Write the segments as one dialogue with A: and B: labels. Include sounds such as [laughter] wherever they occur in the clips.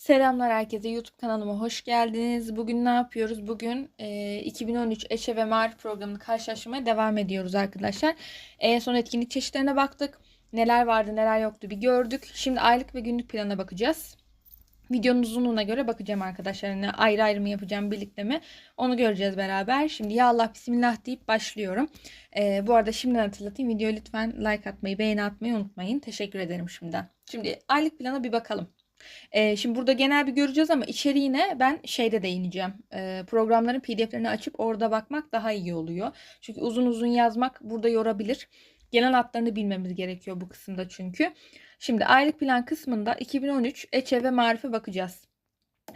A: Selamlar herkese. YouTube kanalıma hoş geldiniz. Bugün ne yapıyoruz? Bugün e, 2013 Eşe ve Marif programını karşılaştırmaya devam ediyoruz arkadaşlar. En son etkinlik çeşitlerine baktık. Neler vardı neler yoktu bir gördük. Şimdi aylık ve günlük plana bakacağız. Videonun uzunluğuna göre bakacağım arkadaşlar. Yani ayrı ayrı mı yapacağım birlikte mi? Onu göreceğiz beraber. Şimdi ya Allah bismillah deyip başlıyorum. E, bu arada şimdiden hatırlatayım. Videoya lütfen like atmayı, beğeni atmayı unutmayın. Teşekkür ederim şimdiden. Şimdi aylık plana bir bakalım. Ee, şimdi burada genel bir göreceğiz ama içeriğine ben şeyde değineceğim. Ee, programların pdf'lerini açıp orada bakmak daha iyi oluyor. Çünkü uzun uzun yazmak burada yorabilir. Genel hatlarını bilmemiz gerekiyor bu kısımda çünkü. Şimdi aylık plan kısmında 2013 Eçe ve Marif'e bakacağız.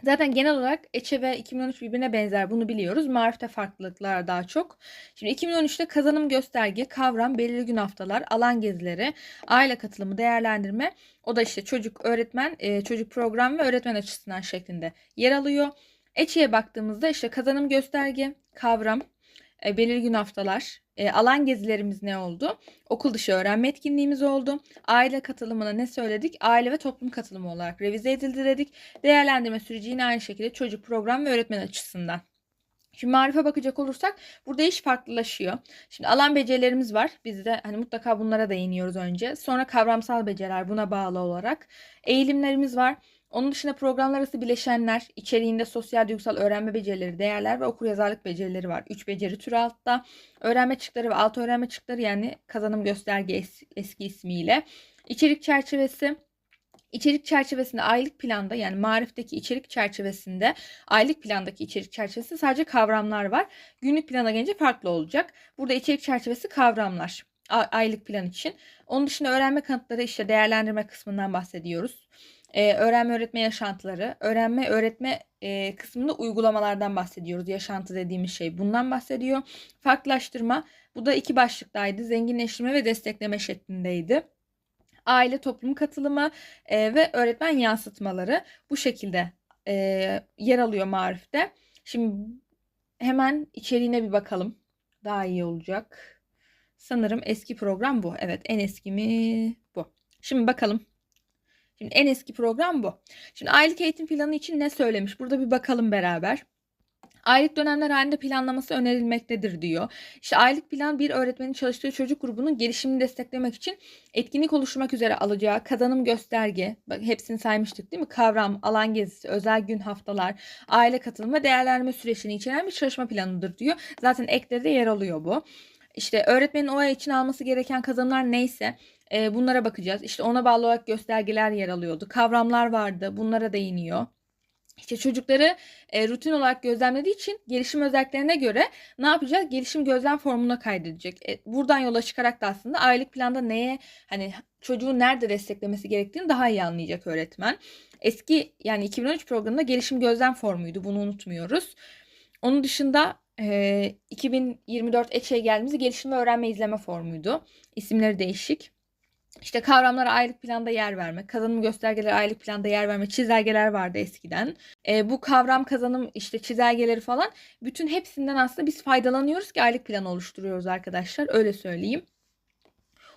A: Zaten genel olarak Eçe ve 2013 birbirine benzer bunu biliyoruz. Marif'te farklılıklar daha çok. Şimdi 2013'te kazanım gösterge, kavram, belirli gün haftalar, alan gezileri, aile katılımı, değerlendirme. O da işte çocuk, öğretmen, e, çocuk program ve öğretmen açısından şeklinde yer alıyor. Eçe'ye baktığımızda işte kazanım gösterge, kavram, e, belirli gün haftalar, e, alan gezilerimiz ne oldu? Okul dışı öğrenme etkinliğimiz oldu. Aile katılımına ne söyledik? Aile ve toplum katılımı olarak revize edildi dedik. Değerlendirme süreci yine aynı şekilde çocuk program ve öğretmen açısından. Şimdi marife bakacak olursak burada iş farklılaşıyor. Şimdi alan becerilerimiz var. Biz de hani mutlaka bunlara değiniyoruz önce. Sonra kavramsal beceriler buna bağlı olarak. Eğilimlerimiz var. Onun dışında programlar arası bileşenler, içeriğinde sosyal duygusal öğrenme becerileri, değerler ve okuryazarlık becerileri var. Üç beceri türü altta. Öğrenme çıktıları ve alt öğrenme çıktıları yani kazanım gösterge es eski ismiyle. İçerik çerçevesi, İçerik çerçevesinde aylık planda yani marifteki içerik çerçevesinde aylık plandaki içerik çerçevesinde sadece kavramlar var. Günlük plana gelince farklı olacak. Burada içerik çerçevesi kavramlar aylık plan için. Onun dışında öğrenme kanıtları işte değerlendirme kısmından bahsediyoruz e, öğrenme öğretme yaşantıları, öğrenme öğretme e, kısmında uygulamalardan bahsediyoruz. Yaşantı dediğimiz şey bundan bahsediyor. Farklılaştırma bu da iki başlıktaydı. Zenginleştirme ve destekleme şeklindeydi. Aile toplum katılımı e, ve öğretmen yansıtmaları bu şekilde e, yer alıyor marifte. Şimdi hemen içeriğine bir bakalım. Daha iyi olacak. Sanırım eski program bu. Evet en eski mi bu. Şimdi bakalım. Şimdi en eski program bu. Şimdi aylık eğitim planı için ne söylemiş? Burada bir bakalım beraber. Aylık dönemler halinde planlaması önerilmektedir diyor. İşte aylık plan bir öğretmenin çalıştığı çocuk grubunun gelişimini desteklemek için etkinlik oluşturmak üzere alacağı kazanım gösterge, bak hepsini saymıştık değil mi? Kavram, alan gezisi, özel gün haftalar, aile katılımı değerlendirme süreçini içeren bir çalışma planıdır diyor. Zaten ekte de yer alıyor bu. İşte öğretmenin o ay için alması gereken kazanımlar neyse e, bunlara bakacağız. İşte ona bağlı olarak göstergeler yer alıyordu. Kavramlar vardı. Bunlara değiniyor. İşte çocukları e, rutin olarak gözlemlediği için gelişim özelliklerine göre ne yapacak? Gelişim gözlem formuna kaydedecek. E, buradan yola çıkarak da aslında aylık planda neye hani çocuğu nerede desteklemesi gerektiğini daha iyi anlayacak öğretmen. Eski yani 2013 programında gelişim gözlem formuydu. Bunu unutmuyoruz. Onun dışında e, 2024 EÇE geldiğimizde gelişim ve öğrenme izleme formuydu. İsimleri değişik. İşte kavramlara aylık planda yer verme, kazanım göstergeleri aylık planda yer verme, çizelgeler vardı eskiden. E, bu kavram kazanım işte çizelgeleri falan bütün hepsinden aslında biz faydalanıyoruz ki aylık plan oluşturuyoruz arkadaşlar öyle söyleyeyim.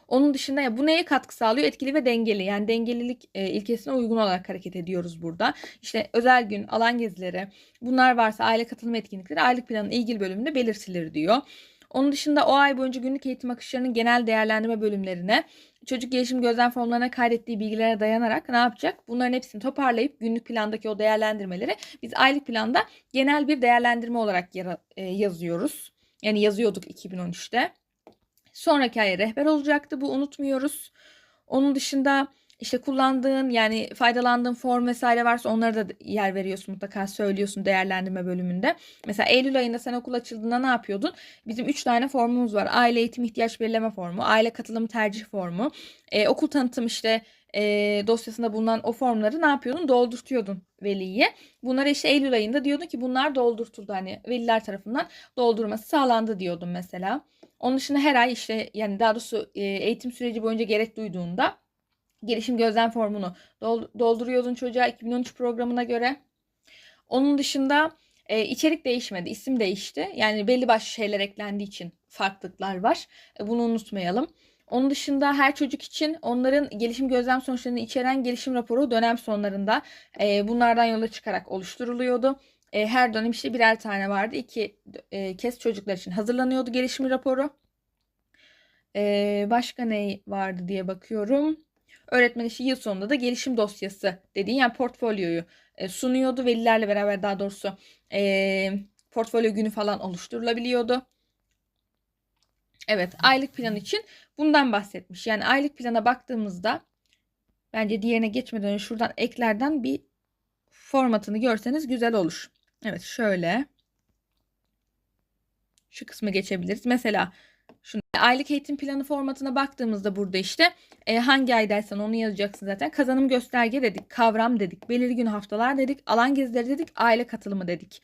A: Onun dışında ya bu neye katkı sağlıyor? Etkili ve dengeli. Yani dengelilik e, ilkesine uygun olarak hareket ediyoruz burada. İşte özel gün, alan gezileri, bunlar varsa aile katılım etkinlikleri aylık planın ilgili bölümünde belirtilir diyor. Onun dışında o ay boyunca günlük eğitim akışlarının genel değerlendirme bölümlerine çocuk gelişim gözlem formlarına kaydettiği bilgilere dayanarak ne yapacak? Bunların hepsini toparlayıp günlük plandaki o değerlendirmeleri biz aylık planda genel bir değerlendirme olarak e, yazıyoruz. Yani yazıyorduk 2013'te. Sonraki ay rehber olacaktı. Bu unutmuyoruz. Onun dışında işte kullandığın yani faydalandığın form vesaire varsa onları da yer veriyorsun mutlaka söylüyorsun değerlendirme bölümünde. Mesela Eylül ayında sen okul açıldığında ne yapıyordun? Bizim 3 tane formumuz var. Aile eğitim ihtiyaç belirleme formu, aile katılım tercih formu, e, okul tanıtım işte e, dosyasında bulunan o formları ne yapıyordun? Doldurtuyordun veliye. Bunları işte Eylül ayında diyordun ki bunlar doldurtuldu. Hani veliler tarafından doldurması sağlandı diyordum mesela. Onun dışında her ay işte yani daha doğrusu e, eğitim süreci boyunca gerek duyduğunda gelişim gözlem formunu dolduruyordun çocuğa 2013 programına göre. Onun dışında e, içerik değişmedi, isim değişti. Yani belli başlı şeyler eklendiği için farklılıklar var. E, bunu unutmayalım. Onun dışında her çocuk için onların gelişim gözlem sonuçlarını içeren gelişim raporu dönem sonlarında e, bunlardan yola çıkarak oluşturuluyordu. E, her dönem işte birer tane vardı. İki e, kez çocuklar için hazırlanıyordu gelişim raporu. E, başka ne vardı diye bakıyorum. Öğretmen işi yıl sonunda da gelişim dosyası dediği yani portfolyoyu e, sunuyordu. Velilerle beraber daha doğrusu e, portfolyo günü falan oluşturulabiliyordu. Evet aylık plan için bundan bahsetmiş. Yani aylık plana baktığımızda bence diğerine geçmeden şuradan eklerden bir formatını görseniz güzel olur. Evet şöyle. Şu kısmı geçebiliriz. Mesela şunu aylık eğitim planı formatına baktığımızda burada işte e, hangi aydaysan onu yazacaksın zaten. Kazanım gösterge dedik, kavram dedik, belirgin haftalar dedik, alan gezileri dedik, aile katılımı dedik.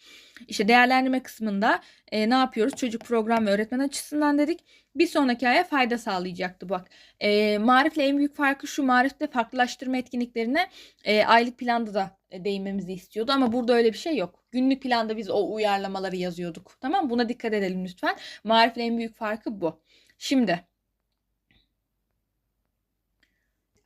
A: İşte değerlendirme kısmında e, ne yapıyoruz? Çocuk program ve öğretmen açısından dedik. Bir sonraki aya fayda sağlayacaktı bak. E, marifle en büyük farkı şu marifte farklılaştırma etkinliklerine e, aylık planda da e, değinmemizi istiyordu ama burada öyle bir şey yok. Günlük planda biz o uyarlamaları yazıyorduk. Tamam Buna dikkat edelim lütfen. Marifle en büyük farkı bu. Şimdi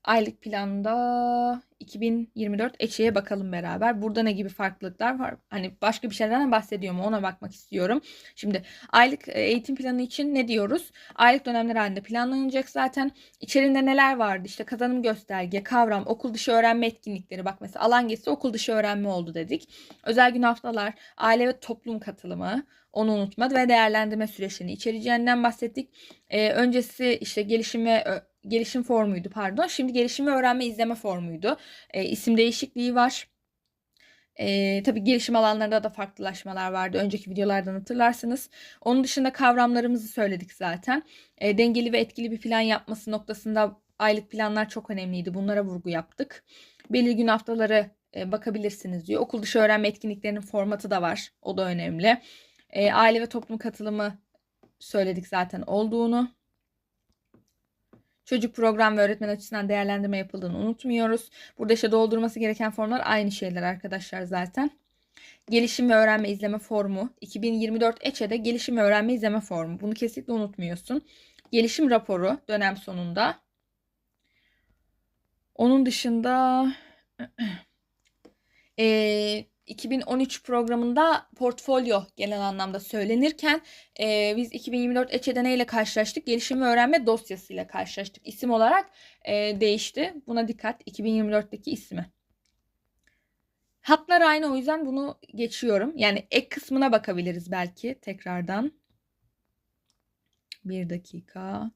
A: aylık planda 2024 eçeğe bakalım beraber. Burada ne gibi farklılıklar var? Hani başka bir şeylerden bahsediyor mu? Ona bakmak istiyorum. Şimdi aylık e, eğitim planı için ne diyoruz? Aylık dönemler halinde planlanacak zaten. İçerinde neler vardı? İşte kazanım gösterge, kavram, okul dışı öğrenme etkinlikleri. Bak mesela alan gezisi okul dışı öğrenme oldu dedik. Özel gün haftalar, aile ve toplum katılımı, onu unutma ve değerlendirme süreçlerini içereceğinden bahsettik. Ee, öncesi işte gelişim ve gelişim formuydu pardon. Şimdi gelişim ve öğrenme izleme formuydu. E, isim değişikliği var. E, tabii gelişim alanlarında da farklılaşmalar vardı. Önceki videolardan hatırlarsınız. Onun dışında kavramlarımızı söyledik zaten. E, dengeli ve etkili bir plan yapması noktasında aylık planlar çok önemliydi. Bunlara vurgu yaptık. Belirgin haftaları e, bakabilirsiniz diyor. Okul dışı öğrenme etkinliklerinin formatı da var. O da önemli. E, aile ve toplum katılımı söyledik zaten olduğunu. Çocuk program ve öğretmen açısından değerlendirme yapıldığını unutmuyoruz. Burada işte doldurması gereken formlar aynı şeyler arkadaşlar zaten. Gelişim ve öğrenme izleme formu. 2024 EÇE'de gelişim ve öğrenme izleme formu. Bunu kesinlikle unutmuyorsun. Gelişim raporu dönem sonunda. Onun dışında [clears throat] e, 2013 programında portfolyo genel anlamda söylenirken e, biz 2024 Eçe'de neyle karşılaştık? Gelişim ve öğrenme dosyasıyla karşılaştık. İsim olarak e, değişti. Buna dikkat 2024'teki ismi. Hatlar aynı o yüzden bunu geçiyorum. Yani ek kısmına bakabiliriz belki tekrardan. Bir dakika.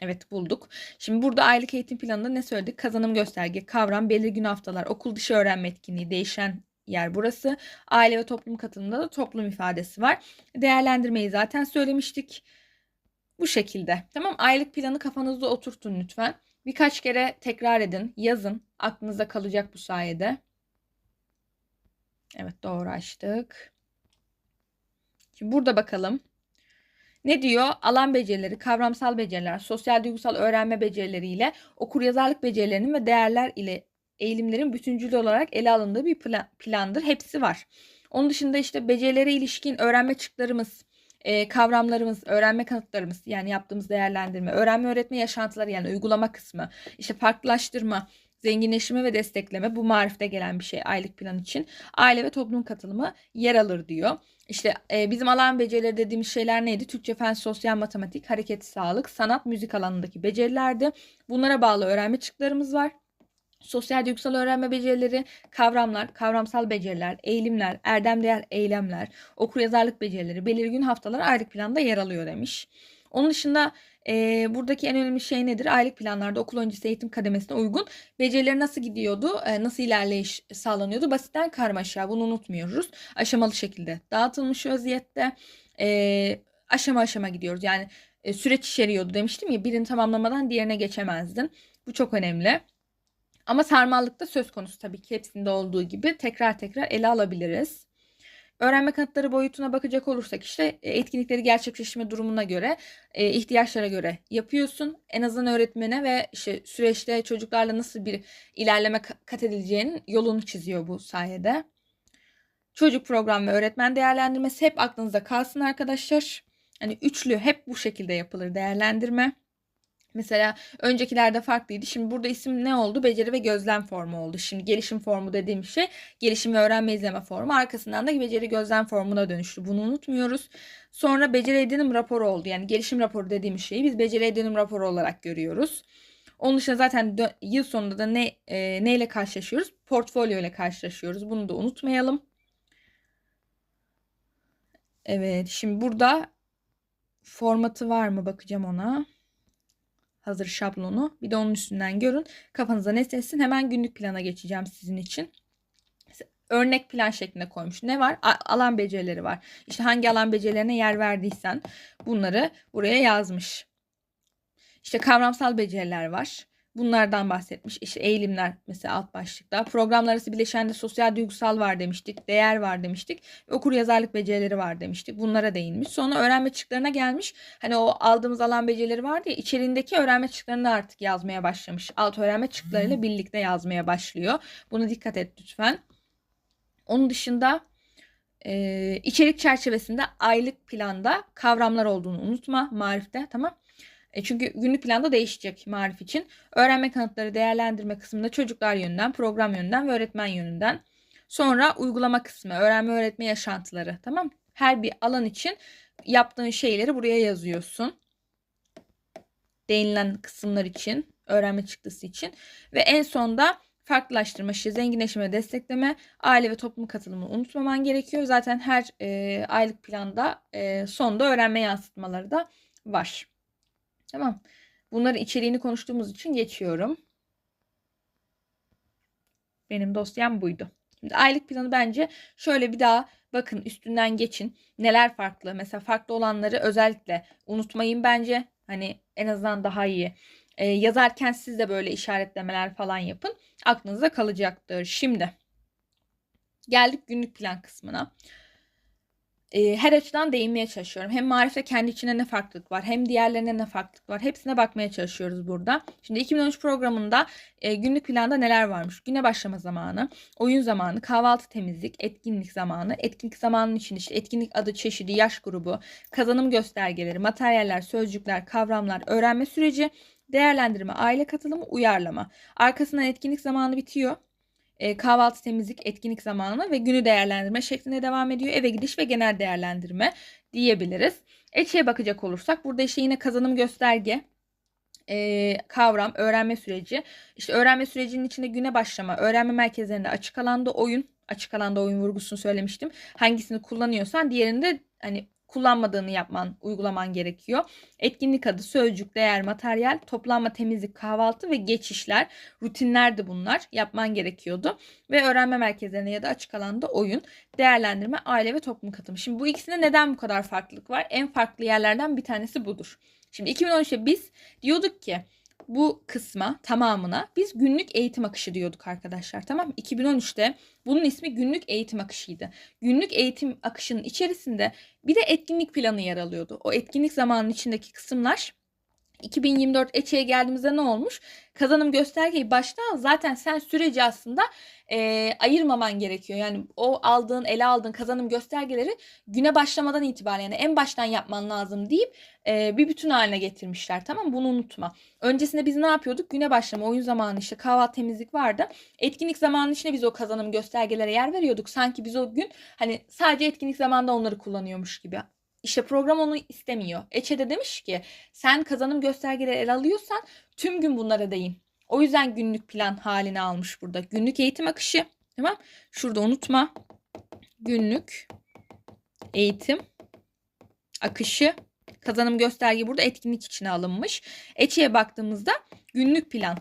A: Evet bulduk. Şimdi burada aylık eğitim planında ne söyledik? Kazanım gösterge, kavram, belirgin haftalar, okul dışı öğrenme etkinliği, değişen yer burası. Aile ve toplum katılımında da toplum ifadesi var. Değerlendirmeyi zaten söylemiştik. Bu şekilde. Tamam aylık planı kafanızda oturtun lütfen. Birkaç kere tekrar edin, yazın. Aklınızda kalacak bu sayede. Evet doğru açtık. Şimdi burada bakalım. Ne diyor? Alan becerileri, kavramsal beceriler, sosyal duygusal öğrenme becerileriyle okuryazarlık becerilerinin ve değerler ile eğilimlerin bütüncül olarak ele alındığı bir plan, plandır. Hepsi var. Onun dışında işte becerilere ilişkin öğrenme çıktılarımız, e, kavramlarımız, öğrenme kanıtlarımız yani yaptığımız değerlendirme, öğrenme öğretme yaşantıları yani uygulama kısmı, işte farklılaştırma, zenginleşme ve destekleme bu marifte gelen bir şey aylık plan için. Aile ve toplum katılımı yer alır diyor. İşte e, bizim alan becerileri dediğimiz şeyler neydi? Türkçe, fen, sosyal, matematik, hareket, sağlık, sanat, müzik alanındaki becerilerdi. Bunlara bağlı öğrenme çıktılarımız var. Sosyal duygusal öğrenme becerileri, kavramlar, kavramsal beceriler, eğilimler, erdem değer eylemler, okuryazarlık becerileri, belirgin haftalar aylık planda yer alıyor demiş. Onun dışında e, buradaki en önemli şey nedir? Aylık planlarda okul öncesi eğitim kademesine uygun becerileri nasıl gidiyordu? E, nasıl ilerleyiş sağlanıyordu? Basitten karmaşa. Bunu unutmuyoruz. Aşamalı şekilde dağıtılmış vaziyette. E, aşama aşama gidiyoruz. Yani e, süreç içeriyordu demiştim ya birini tamamlamadan diğerine geçemezdin. Bu çok önemli. Ama sarmallıkta söz konusu tabii ki hepsinde olduğu gibi tekrar tekrar ele alabiliriz. Öğrenme kanıtları boyutuna bakacak olursak işte e, etkinlikleri gerçekleşme durumuna göre, e, ihtiyaçlara göre yapıyorsun. En azından öğretmene ve işte süreçte çocuklarla nasıl bir ilerleme kat edileceğinin yolunu çiziyor bu sayede. Çocuk program ve öğretmen değerlendirmesi hep aklınızda kalsın arkadaşlar. Hani üçlü hep bu şekilde yapılır değerlendirme. Mesela öncekilerde farklıydı. Şimdi burada isim ne oldu? Beceri ve gözlem formu oldu. Şimdi gelişim formu dediğim şey gelişim ve öğrenme izleme formu. Arkasından da beceri gözlem formuna dönüştü. Bunu unutmuyoruz. Sonra beceri edinim raporu oldu. Yani gelişim raporu dediğim şeyi biz beceri edinim raporu olarak görüyoruz. Onun dışında zaten yıl sonunda da ne e, neyle karşılaşıyoruz? Portfolyo ile karşılaşıyoruz. Bunu da unutmayalım. Evet, şimdi burada formatı var mı bakacağım ona hazır şablonu. Bir de onun üstünden görün. Kafanıza ne sessin? Hemen günlük plana geçeceğim sizin için. Örnek plan şeklinde koymuş. Ne var? A- alan becerileri var. İşte hangi alan becerilerine yer verdiysen bunları buraya yazmış. İşte kavramsal beceriler var. Bunlardan bahsetmiş. İşte eğilimler mesela alt başlıkta. Programlar arası bileşende sosyal duygusal var demiştik. Değer var demiştik. Okur yazarlık becerileri var demiştik. Bunlara değinmiş. Sonra öğrenme çıktılarına gelmiş. Hani o aldığımız alan becerileri vardı ya içeriğindeki öğrenme çıktılarını artık yazmaya başlamış. Alt öğrenme çıktılarıyla birlikte yazmaya başlıyor. Buna dikkat et lütfen. Onun dışında e, içerik çerçevesinde aylık planda kavramlar olduğunu unutma marifte tamam. E çünkü günlük planda değişecek marif için. Öğrenme kanıtları değerlendirme kısmında çocuklar yönünden, program yönünden ve öğretmen yönünden. Sonra uygulama kısmı, öğrenme öğretme yaşantıları. Tamam Her bir alan için yaptığın şeyleri buraya yazıyorsun. Değinilen kısımlar için, öğrenme çıktısı için. Ve en sonda farklılaştırma, işte zenginleşme, destekleme, aile ve toplum katılımını unutmaman gerekiyor. Zaten her e, aylık planda e, sonda öğrenme yansıtmaları da var. Tamam. Bunların içeriğini konuştuğumuz için geçiyorum. Benim dosyam buydu. Şimdi aylık planı bence şöyle bir daha bakın üstünden geçin. Neler farklı? Mesela farklı olanları özellikle unutmayın bence. Hani en azından daha iyi. Ee, yazarken siz de böyle işaretlemeler falan yapın. Aklınızda kalacaktır. Şimdi geldik günlük plan kısmına e, her açıdan değinmeye çalışıyorum. Hem marifte kendi içinde ne farklılık var hem diğerlerine ne farklılık var. Hepsine bakmaya çalışıyoruz burada. Şimdi 2013 programında e, günlük planda neler varmış? Güne başlama zamanı, oyun zamanı, kahvaltı temizlik, etkinlik zamanı, etkinlik zamanının içinde işte etkinlik adı, çeşidi, yaş grubu, kazanım göstergeleri, materyaller, sözcükler, kavramlar, öğrenme süreci, değerlendirme, aile katılımı, uyarlama. Arkasından etkinlik zamanı bitiyor e, kahvaltı temizlik etkinlik zamanı ve günü değerlendirme şeklinde devam ediyor. Eve gidiş ve genel değerlendirme diyebiliriz. Eçeğe bakacak olursak burada işte yine kazanım gösterge, e, kavram, öğrenme süreci. İşte öğrenme sürecinin içinde güne başlama, öğrenme merkezlerinde açık alanda oyun, açık alanda oyun vurgusunu söylemiştim. Hangisini kullanıyorsan diğerinde hani kullanmadığını yapman, uygulaman gerekiyor. Etkinlik adı, sözcük, değer, materyal, toplanma, temizlik, kahvaltı ve geçişler, rutinler de bunlar yapman gerekiyordu. Ve öğrenme merkezlerine ya da açık alanda oyun, değerlendirme, aile ve toplum katımı. Şimdi bu ikisinde neden bu kadar farklılık var? En farklı yerlerden bir tanesi budur. Şimdi 2013'te biz diyorduk ki bu kısma tamamına biz günlük eğitim akışı diyorduk arkadaşlar. Tamam mı? 2013'te bunun ismi günlük eğitim akışıydı. Günlük eğitim akışının içerisinde bir de etkinlik planı yer alıyordu. O etkinlik zamanının içindeki kısımlar 2024 Eçe'ye geldiğimizde ne olmuş? Kazanım göstergeyi baştan zaten sen süreci aslında e, ayırmaman gerekiyor. Yani o aldığın, ele aldığın kazanım göstergeleri güne başlamadan itibaren yani en baştan yapman lazım deyip e, bir bütün haline getirmişler. Tamam Bunu unutma. Öncesinde biz ne yapıyorduk? Güne başlama, oyun zamanı işte kahvaltı temizlik vardı. Etkinlik zamanının içinde biz o kazanım göstergelere yer veriyorduk. Sanki biz o gün hani sadece etkinlik zamanında onları kullanıyormuş gibi. İşte program onu istemiyor. Eçe de demiş ki sen kazanım göstergeleri el alıyorsan tüm gün bunlara değin. O yüzden günlük plan halini almış burada. Günlük eğitim akışı. Tamam. Şurada unutma. Günlük eğitim akışı kazanım gösterge burada etkinlik içine alınmış. Eçe'ye baktığımızda günlük plan.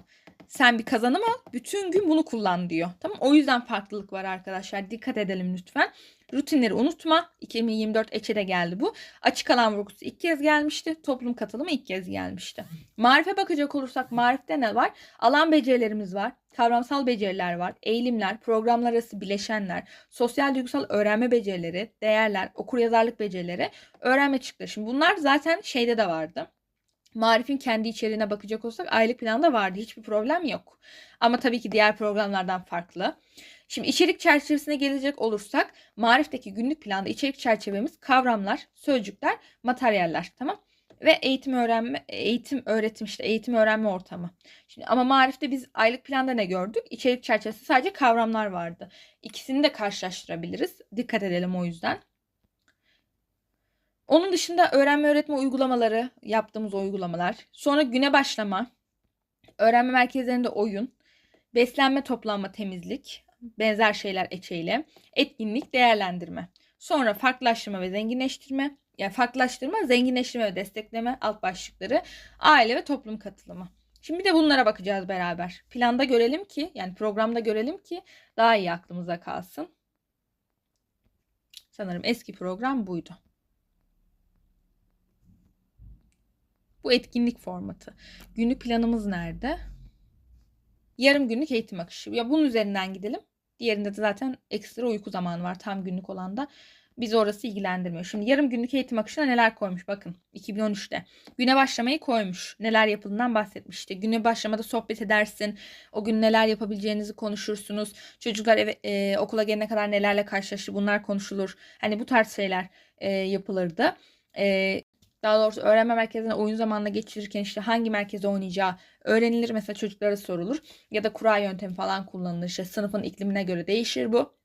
A: Sen bir kazanım al, bütün gün bunu kullan diyor. Tamam? O yüzden farklılık var arkadaşlar. Dikkat edelim lütfen. Rutinleri unutma. 2024 Eçe'de geldi bu. Açık alan vurgusu ilk kez gelmişti. Toplum katılımı ilk kez gelmişti. Marife bakacak olursak marifte ne var? Alan becerilerimiz var. Kavramsal beceriler var. Eğilimler, programlar arası bileşenler, sosyal duygusal öğrenme becerileri, değerler, okur yazarlık becerileri, öğrenme çıktıları. Şimdi bunlar zaten şeyde de vardı Marif'in kendi içeriğine bakacak olsak aylık planda vardı. Hiçbir problem yok. Ama tabii ki diğer programlardan farklı. Şimdi içerik çerçevesine gelecek olursak Marif'teki günlük planda içerik çerçevemiz kavramlar, sözcükler, materyaller. Tamam? Ve eğitim öğrenme, eğitim öğretim işte eğitim öğrenme ortamı. Şimdi ama Marif'te biz aylık planda ne gördük? İçerik çerçevesi sadece kavramlar vardı. İkisini de karşılaştırabiliriz. Dikkat edelim o yüzden. Onun dışında öğrenme öğretme uygulamaları, yaptığımız uygulamalar. Sonra güne başlama, öğrenme merkezlerinde oyun, beslenme, toplanma, temizlik, benzer şeyler eçeyle, etkinlik, değerlendirme. Sonra farklılaştırma ve zenginleştirme, yani farklılaştırma, zenginleştirme ve destekleme alt başlıkları, aile ve toplum katılımı. Şimdi bir de bunlara bakacağız beraber. Planda görelim ki, yani programda görelim ki daha iyi aklımıza kalsın. Sanırım eski program buydu. Bu etkinlik formatı. Günlük planımız nerede? Yarım günlük eğitim akışı. Ya bunun üzerinden gidelim. Diğerinde de zaten ekstra uyku zamanı var tam günlük olanda. Bizi orası ilgilendirmiyor. Şimdi yarım günlük eğitim akışına neler koymuş bakın 2013'te. Güne başlamayı koymuş. Neler yapıldığından bahsetmiş. İşte güne başlamada sohbet edersin. O gün neler yapabileceğinizi konuşursunuz. Çocuklar eve, e, okula gelene kadar nelerle karşılaşır bunlar konuşulur. Hani bu tarz şeyler e, yapılırdı. E, daha doğrusu öğrenme merkezine oyun zamanına geçirirken işte hangi merkeze oynayacağı öğrenilir. Mesela çocuklara sorulur. Ya da kura yöntemi falan kullanılır. İşte sınıfın iklimine göre değişir bu.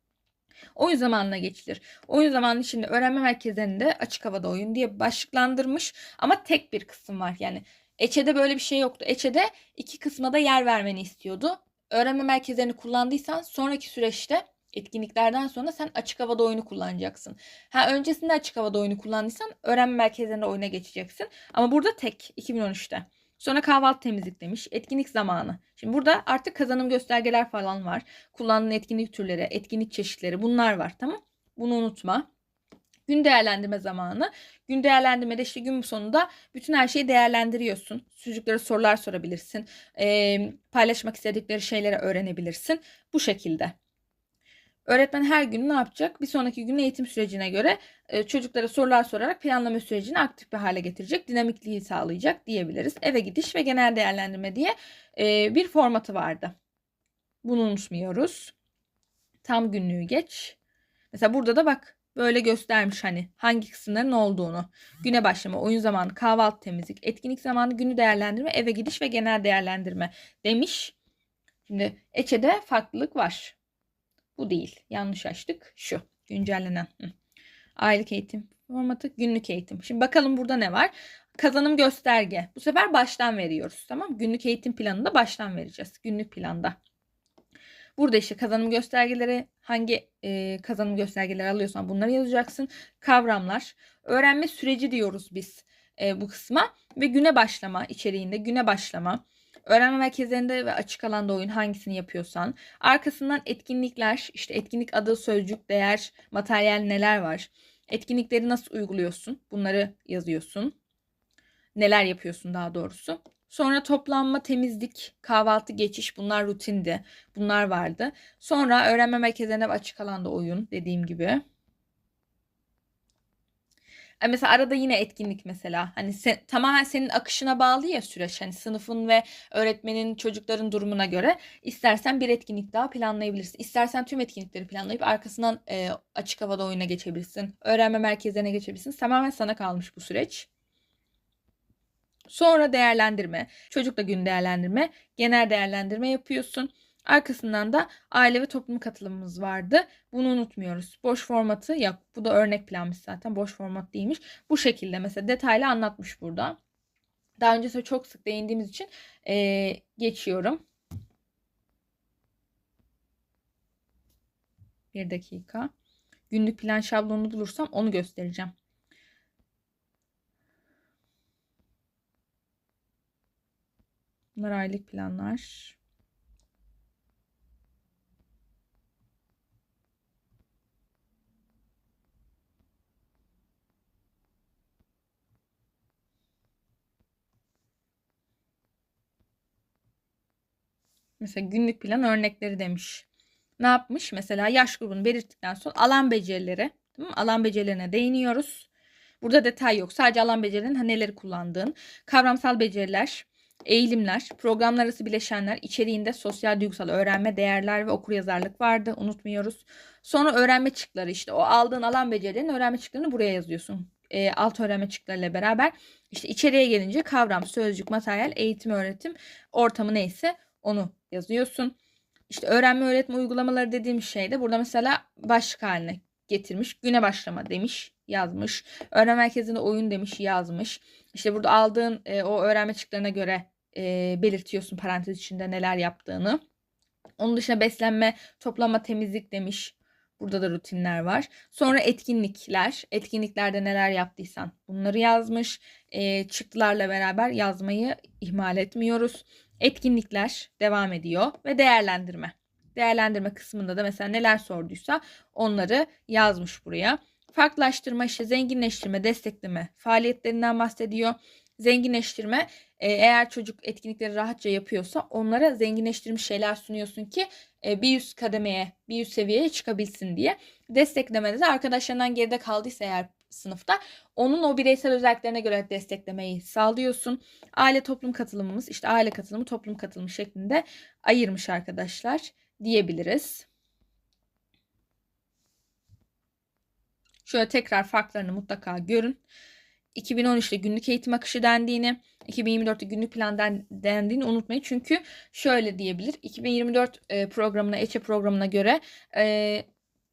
A: Oyun zamanına geçilir. Oyun zamanı içinde öğrenme merkezlerinde açık havada oyun diye başlıklandırmış ama tek bir kısım var. Yani Eçe'de böyle bir şey yoktu. Eçe'de iki kısma da yer vermeni istiyordu. Öğrenme merkezlerini kullandıysan sonraki süreçte etkinliklerden sonra sen açık havada oyunu kullanacaksın. Ha öncesinde açık havada oyunu kullandıysan öğrenme merkezlerinde oyuna geçeceksin. Ama burada tek 2013'te. Sonra kahvaltı temizlik demiş. Etkinlik zamanı. Şimdi burada artık kazanım göstergeler falan var. Kullandığın etkinlik türleri, etkinlik çeşitleri bunlar var tamam. Bunu unutma. Gün değerlendirme zamanı. Gün değerlendirmede işte gün sonunda bütün her şeyi değerlendiriyorsun. Çocuklara sorular sorabilirsin. Ee, paylaşmak istedikleri şeyleri öğrenebilirsin. Bu şekilde. Öğretmen her gün ne yapacak? Bir sonraki gün eğitim sürecine göre e, çocuklara sorular sorarak planlama sürecini aktif bir hale getirecek, dinamikliği sağlayacak diyebiliriz. Eve gidiş ve genel değerlendirme diye e, bir formatı vardı. Bunu unutmuyoruz. Tam günlüğü geç. Mesela burada da bak böyle göstermiş hani hangi kısımların olduğunu. Güne başlama, oyun zamanı, kahvaltı temizlik, etkinlik zamanı, günü değerlendirme, eve gidiş ve genel değerlendirme demiş. Şimdi Eçe'de farklılık var. Bu değil. Yanlış açtık. Şu. Güncellenen. Hı. Aylık eğitim formatı günlük eğitim. Şimdi bakalım burada ne var? Kazanım gösterge. Bu sefer baştan veriyoruz. Tamam Günlük eğitim planında baştan vereceğiz. Günlük planda. Burada işte kazanım göstergeleri hangi e, kazanım göstergeleri alıyorsan bunları yazacaksın. Kavramlar. Öğrenme süreci diyoruz biz e, bu kısma. Ve güne başlama içeriğinde güne başlama. Öğrenme merkezlerinde ve açık alanda oyun hangisini yapıyorsan. Arkasından etkinlikler, işte etkinlik adı, sözcük, değer, materyal neler var. Etkinlikleri nasıl uyguluyorsun? Bunları yazıyorsun. Neler yapıyorsun daha doğrusu. Sonra toplanma, temizlik, kahvaltı, geçiş bunlar rutindi. Bunlar vardı. Sonra öğrenme merkezlerinde ve açık alanda oyun dediğim gibi. Mesela arada yine etkinlik mesela. Hani sen, tamamen senin akışına bağlı ya süreç. Hani sınıfın ve öğretmenin çocukların durumuna göre istersen bir etkinlik daha planlayabilirsin. İstersen tüm etkinlikleri planlayıp arkasından e, açık havada oyuna geçebilirsin. Öğrenme merkezlerine geçebilirsin. Tamamen sana kalmış bu süreç. Sonra değerlendirme. Çocukla gün değerlendirme. Genel değerlendirme yapıyorsun. Arkasından da aile ve toplum katılımımız vardı. Bunu unutmuyoruz. Boş formatı yok. Bu da örnek planmış zaten. Boş format değilmiş. Bu şekilde mesela detaylı anlatmış burada. Daha önce çok sık değindiğimiz için ee, geçiyorum. Bir dakika. Günlük plan şablonunu bulursam onu göstereceğim. Bunlar aylık planlar. Mesela günlük plan örnekleri demiş. Ne yapmış? Mesela yaş grubunu belirttikten sonra alan becerileri, tamam mı? alan becerilerine değiniyoruz. Burada detay yok. Sadece alan becerilerin ha, neleri kullandığın, kavramsal beceriler, eğilimler, programlar arası bileşenler, içeriğinde sosyal duygusal öğrenme, değerler ve okuryazarlık vardı. Unutmuyoruz. Sonra öğrenme çıktıları işte o aldığın alan becerilerin öğrenme çıktılarını buraya yazıyorsun. E, alt öğrenme çıktılarıyla beraber işte içeriye gelince kavram, sözcük, materyal, eğitim, öğretim, ortamı neyse onu yazıyorsun. İşte öğrenme öğretme uygulamaları dediğim şey de burada mesela başlık haline getirmiş. Güne başlama demiş, yazmış. Öğrenme merkezinde oyun demiş, yazmış. İşte burada aldığın e, o öğrenme çıktılarına göre e, belirtiyorsun parantez içinde neler yaptığını. Onun dışında beslenme, toplama, temizlik demiş. Burada da rutinler var. Sonra etkinlikler. Etkinliklerde neler yaptıysan bunları yazmış. E, çıktılarla beraber yazmayı ihmal etmiyoruz. Etkinlikler devam ediyor ve değerlendirme. Değerlendirme kısmında da mesela neler sorduysa onları yazmış buraya. Farklılaştırma işte zenginleştirme, destekleme faaliyetlerinden bahsediyor. Zenginleştirme e, eğer çocuk etkinlikleri rahatça yapıyorsa onlara zenginleştirilmiş şeyler sunuyorsun ki e, bir üst kademeye, bir üst seviyeye çıkabilsin diye. Desteklemede de arkadaşlarından geride kaldıysa eğer sınıfta onun o bireysel özelliklerine göre desteklemeyi sağlıyorsun. Aile toplum katılımımız işte aile katılımı toplum katılımı şeklinde ayırmış arkadaşlar diyebiliriz. Şöyle tekrar farklarını mutlaka görün. 2013'te günlük eğitim akışı dendiğini, 2024'te günlük plan dendiğini unutmayın. Çünkü şöyle diyebilir. 2024 e, programına, EÇE programına göre e,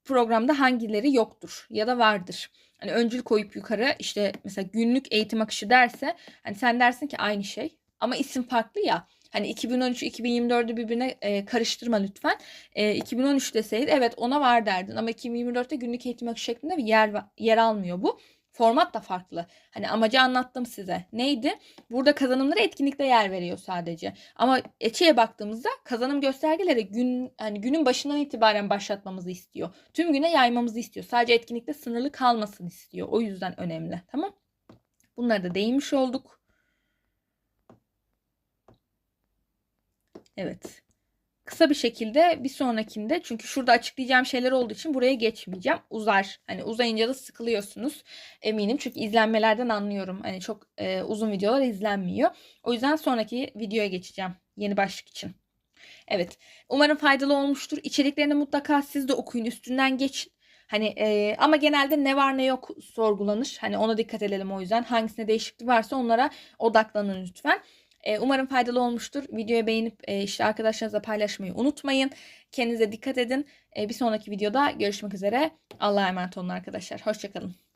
A: programda hangileri yoktur ya da vardır. Hani öncül koyup yukarı işte mesela günlük eğitim akışı derse hani sen dersin ki aynı şey ama isim farklı ya. Hani 2013 2024'ü birbirine e, karıştırma lütfen. E, 2013 deseydi evet ona var derdin ama 2024'te günlük eğitim akışı şeklinde bir yer yer almıyor bu. Format da farklı. Hani amacı anlattım size. Neydi? Burada kazanımlara etkinlikte yer veriyor sadece. Ama Eçe'ye baktığımızda kazanım göstergeleri gün hani günün başından itibaren başlatmamızı istiyor. Tüm güne yaymamızı istiyor. Sadece etkinlikte sınırlı kalmasın istiyor. O yüzden önemli. Tamam? Bunları da değinmiş olduk. Evet kısa bir şekilde bir sonrakinde çünkü şurada açıklayacağım şeyler olduğu için buraya geçmeyeceğim. Uzar. Hani uzayınca da sıkılıyorsunuz eminim. Çünkü izlenmelerden anlıyorum. Hani çok e, uzun videolar izlenmiyor. O yüzden sonraki videoya geçeceğim. Yeni başlık için. Evet. Umarım faydalı olmuştur. İçeriklerini mutlaka siz de okuyun. Üstünden geçin. Hani e, ama genelde ne var ne yok sorgulanır. Hani ona dikkat edelim o yüzden. Hangisine değişiklik varsa onlara odaklanın lütfen. E, umarım faydalı olmuştur. Videoyu beğenip e, işte arkadaşlarınızla paylaşmayı unutmayın. Kendinize dikkat edin. E, bir sonraki videoda görüşmek üzere. Allah'a emanet olun arkadaşlar. Hoşçakalın.